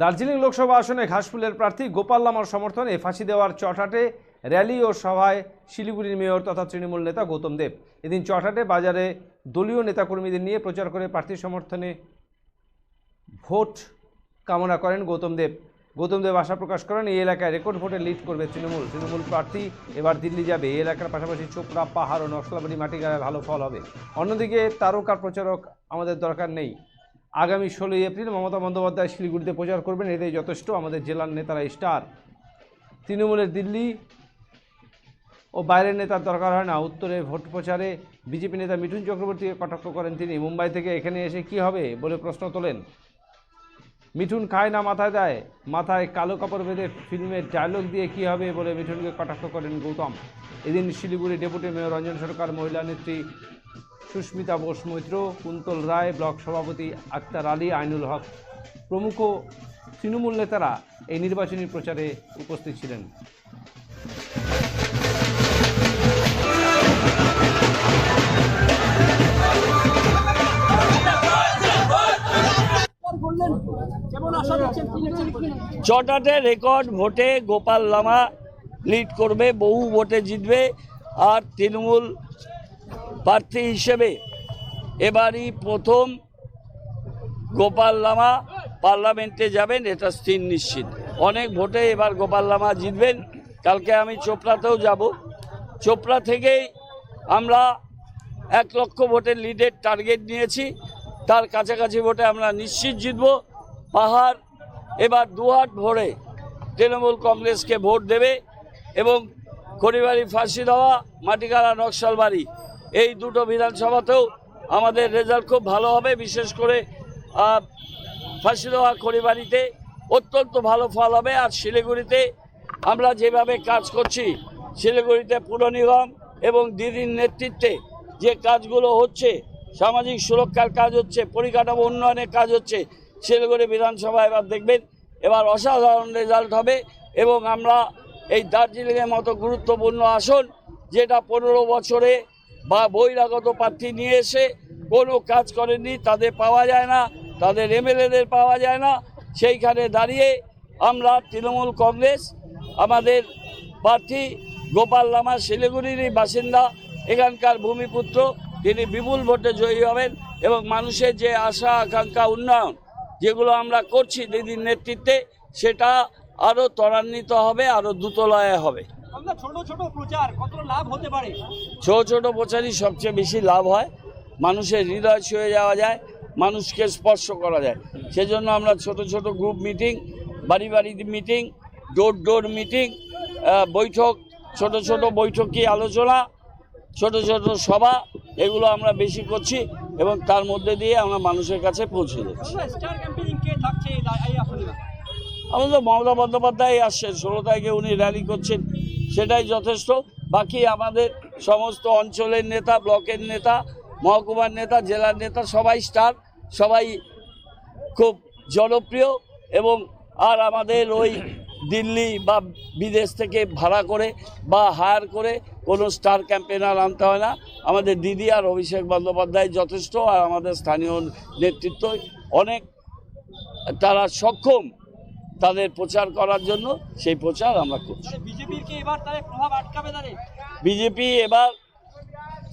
দার্জিলিং লোকসভা আসনে ঘাসফুলের প্রার্থী গোপাল লামার সমর্থনে ফাঁসি দেওয়ার চটাটে র্যালি ও সভায় শিলিগুড়ির মেয়র তথা তৃণমূল নেতা গৌতম দেব। এদিন চটহাটে বাজারে দলীয় নেতাকর্মীদের নিয়ে প্রচার করে প্রার্থী সমর্থনে ভোট কামনা করেন গৌতম দেব। গৌতম দেব আশা প্রকাশ করেন, এই এলাকায় রেকর্ড ভোটে লিড করবে তৃণমূল। তৃণমূল প্রার্থী এবার দিল্লি যাবে। এই এলাকার পাশাপাশি চোপড়া পাহাড় ও নকশালাবাড়ি মাটিগাড়ায় ভালো ফল হবে। অন্যদিকে তারকার প্রচারক আমাদের দরকার নেই। আগামী ষোলোই এপ্রিল মমতা বন্দ্যোপাধ্যায় শিলিগুড়িতে প্রচার করবেন এটাই যথেষ্ট। আমাদের জেলার নেতারা স্টার। তৃণমূলের দিল্লি ও বাইরের নেতার দরকার হয় না। উত্তরে ভোট প্রচারে বিজেপি নেতা মিঠুন চক্রবর্তীকে কটাক্ষ করেন তিনি। মুম্বাই থেকে এখানে এসে কি হবে বলে প্রশ্ন তোলেন। মিঠুন খায় না মাথায় দেয়, মাথায় কালো কাপড় বেঁধে ফিল্মের ডায়লগ দিয়ে কি হবে বলে মিঠুনকে কটাক্ষ করেন গৌতম। এদিন শিলিগুড়ি ডেপুটি মেয়র, রঞ্জন সরকার, মহিলা নেত্রী সুস্মিতা বোস মৈত্র, কুন্তল রায়, ব্লক সভাপতি আক্তার আলী, আইনুল হক প্রমুখ তৃণমূল নেতারা এই নির্বাচনী প্রচারে উপস্থিত ছিলেন। চটাতে রেকর্ড ভোটে গোপাল লামা লিড করবে, বহু ভোটে জিতবে, আর তৃণমূল প্রার্থী হিসেবে এবারই প্রথম গোপাল লামা পার্লামেন্টে যাবেন, এটা স্থির নিশ্চিত। অনেক ভোটে এবার গোপাল লামা জিতবেন। কালকে আমি চোপড়াতেও যাব। চোপড়া থেকেই আমরা এক লক্ষ ভোটের লিডের টার্গেট নিয়েছি। তার কাছাকাছি ভোটে আমরা নিশ্চিত জিতব। পাহাড় এবার দুহাট ভোরে তৃণমূল কংগ্রেসকে ভোট দেবে এবং খড়িবাড়ি ফাঁসি দেওয়া মাটিগাড়া নকশালবাড়ি এই দুটো বিধানসভাতেও আমাদের রেজাল্ট খুব ভালো হবে বিশেষ করে আহ, ফাঁসি দেওয়া খড়িবাড়িতে অত্যন্ত ভালো ফল হবে। আর শিলিগুড়িতে আমরা যেভাবে কাজ করছি শিলিগুড়িতে পুর নিগম এবং দিদির নেতৃত্বে যে কাজগুলো হচ্ছে সামাজিক সুরক্ষার কাজ হচ্ছে পরিকাঠামো উন্নয়নের কাজ হচ্ছে শিলিগুড়ি বিধানসভা এবার দেখবেন এবার অসাধারণ রেজাল্ট হবে এবং আমরা এই দার্জিলিংয়ের মতো গুরুত্বপূর্ণ আসন যেটা পনেরো বছরে বা বহিরাগত প্রার্থী নিয়ে এসে কোনো কাজ করেননি, তাদের পাওয়া যায় না, তাদের এমএলএদের পাওয়া যায় না। সেইখানে দাঁড়িয়ে আমরা তৃণমূল কংগ্রেস, আমাদের প্রার্থী গোপাল লামা শিলিগুড়িরই বাসিন্দা, এখানকার ভূমিপুত্র, তিনি বিপুল ভোটে জয়ী হবেন এবং মানুষের যে আশা, আকাঙ্ক্ষা, উন্নয়ন যেগুলো আমরা করছি দিদির নেতৃত্বে, সেটা আরও ত্বরান্বিত হবে, আরও দ্রুতলয়ে হবে। ছোট ছোট প্রচারই সবচেয়ে বেশি লাভ হয়। মানুষের হৃদয় ছুঁয়ে যাওয়া যায় মানুষকে স্পর্শ করা যায়। সেজন্য আমরা ছোট ছোট গ্রুপ মিটিং বাড়ি বাড়ি মিটিং ডোর ডোর মিটিং বৈঠক ছোট ছোট বৈঠকি আলোচনা ছোট ছোট সভা এগুলো আমরা বেশি করছি এবং তার মধ্যে দিয়ে আমরা মানুষের কাছে পৌঁছে যাচ্ছি। আমাদের মমতা বন্দ্যোপাধ্যায় আসছেন ষোলো তারিখে উনি র্যালি করছেন। সেটাই যথেষ্ট। বাকি আমাদের সমস্ত অঞ্চলের নেতা, ব্লকের নেতা, মহকুমার নেতা, জেলার নেতা সবাই স্টার, সবাই খুব জনপ্রিয় এবং আর আমাদের ওই দিল্লি বা বিদেশ থেকে ভাড়া করে বা হায়ার করে কোনো স্টার ক্যাম্পেনার আনতে হয় না। আমাদের দিদি আর অভিষেক বন্দ্যোপাধ্যায় যথেষ্ট আর আমাদের স্থানীয় নেতৃত্ব অনেক তারা সক্ষম তাদের প্রচার করার জন্য সেই প্রচার আমরা করছি। এবার তাহলে প্রভাব আটকাবে তাহলে বিজেপি এবার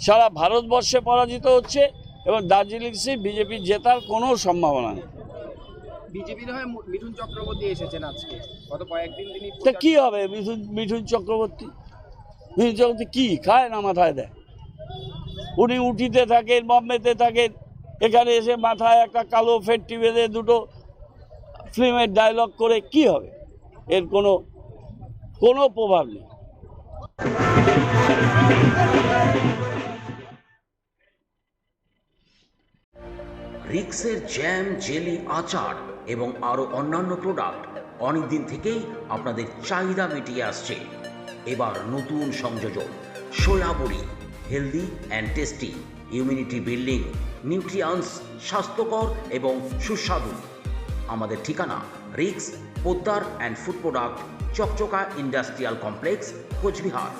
সারা ভারতবর্ষে পরাজিত হচ্ছে এবং দার্জিলিং সিট বিজেপির জেতার কোনো সম্ভাবনা নেই। বিজেপির হয়ে মিঠুন চক্রবর্তী এসেছেন আজকে। গত কয়েকদিন তিনি তা কি হবে মিঠুন মিঠুন চক্রবর্তী? মিঠুন চক্রবর্তী কি খায় না মাথায় দেয়? উনি উঠিতে থাকেন বম্বেতে থাকেন এখানে এসে মাথায় একটা কালো ফেটটি বেঁধে দুটো ফিল্মের ডায়লগ করে কি হবে? এর কোনো কোনো প্রভাব নেই। রিক্সের জ্যাম, জেলি, আচার এবং আরও অন্যান্য প্রোডাক্ট অনেকদিন থেকেই আপনাদের চাহিদা মিটিয়ে আসছে। এবার নতুন সংযোজন সয়াবড়ি healthy and tasty immunity building nutrients স্বাস্থ্যকর এবং সুস্বাদু। আমাদের ঠিকানা রিক্স, Poddar and food product Chakchaka industrial complex Cooch Behar.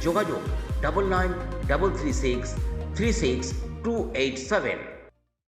যোগাযোগ double nine double three six three six two eight seven